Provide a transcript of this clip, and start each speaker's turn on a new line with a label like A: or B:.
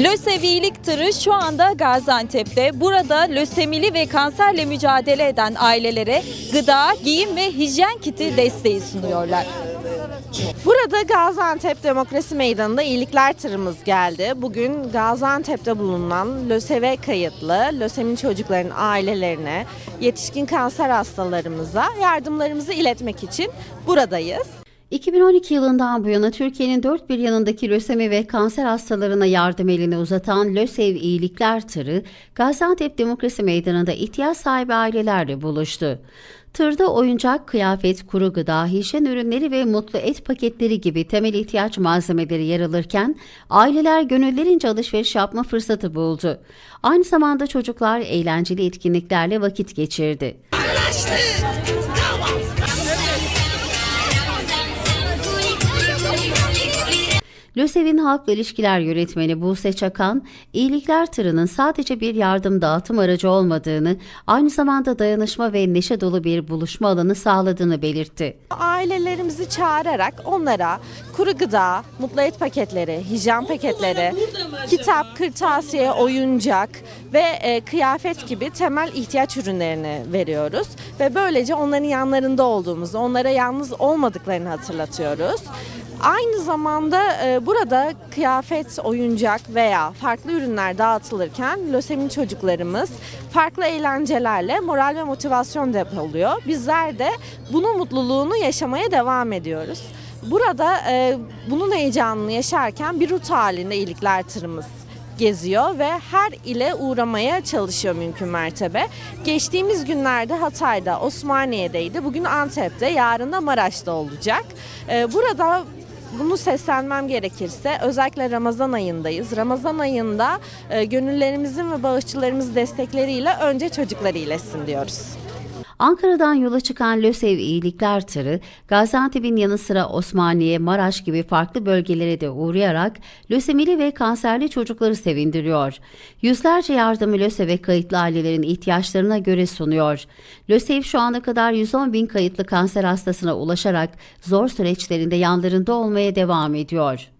A: Lösevilik tırı şu anda Gaziantep'te. Burada lösemili ve kanserle mücadele eden ailelere gıda, giyim ve hijyen kiti desteği sunuyorlar.
B: Burada Gaziantep Demokrasi Meydanı'nda iyilikler tırımız geldi. Bugün Gaziantep'te bulunan LÖSEV'e kayıtlı lösemin çocukların ailelerine, yetişkin kanser hastalarımıza yardımlarımızı iletmek için buradayız.
C: 2012 yılından bu yana Türkiye'nin dört bir yanındaki lösemi ve kanser hastalarına yardım elini uzatan LÖSEV İyilikler Tırı, Gaziantep Demokrasi Meydanı'nda ihtiyaç sahibi ailelerle buluştu. Tırda oyuncak, kıyafet, kuru gıda, hijyen ürünleri ve mutlu et paketleri gibi temel ihtiyaç malzemeleri yer alırken aileler gönüllerince alışveriş yapma fırsatı buldu. Aynı zamanda çocuklar eğlenceli etkinliklerle vakit geçirdi. LÖSEV'in Halkla İlişkiler Yönetmeni Buse Çakan, iyilikler tırının sadece bir yardım dağıtım aracı olmadığını, aynı zamanda dayanışma ve neşe dolu bir buluşma alanı sağladığını belirtti.
B: Ailelerimizi çağırarak onlara kuru gıda, mutlu et paketleri, hijyen paketleri, kitap, kırtasiye, oyuncak ve e, kıyafet gibi temel ihtiyaç ürünlerini veriyoruz. Ve böylece onların yanlarında olduğumuzu, onlara yalnız olmadıklarını hatırlatıyoruz. Aynı zamanda e, burada kıyafet, oyuncak veya farklı ürünler dağıtılırken lösemin çocuklarımız farklı eğlencelerle moral ve motivasyon depoluyor. Bizler de bunun mutluluğunu yaşamaya devam ediyoruz. Burada e, bunun heyecanını yaşarken bir rut halinde iyilikler tırımız geziyor ve her ile uğramaya çalışıyor mümkün mertebe. Geçtiğimiz günlerde Hatay'da, Osmaniye'deydi. Bugün Antep'te, yarın da Maraş'ta olacak. Ee, Burada bunu seslenmem gerekirse özellikle Ramazan ayındayız. Ramazan ayında e, gönüllerimizin ve bağışçılarımız destekleriyle önce çocuklar iyileşsin diyoruz.
C: Ankara'dan yola çıkan LÖSEV İyilikler Tırı, Gaziantep'in yanı sıra Osmaniye, Maraş gibi farklı bölgelere de uğrayarak lösemili ve kanserli çocukları sevindiriyor. Yüzlerce yardımı LÖSEV'e kayıtlı ailelerin ihtiyaçlarına göre sunuyor. LÖSEV şu ana kadar 110 bin kayıtlı kanser hastasına ulaşarak zor süreçlerinde yanlarında olmaya devam ediyor.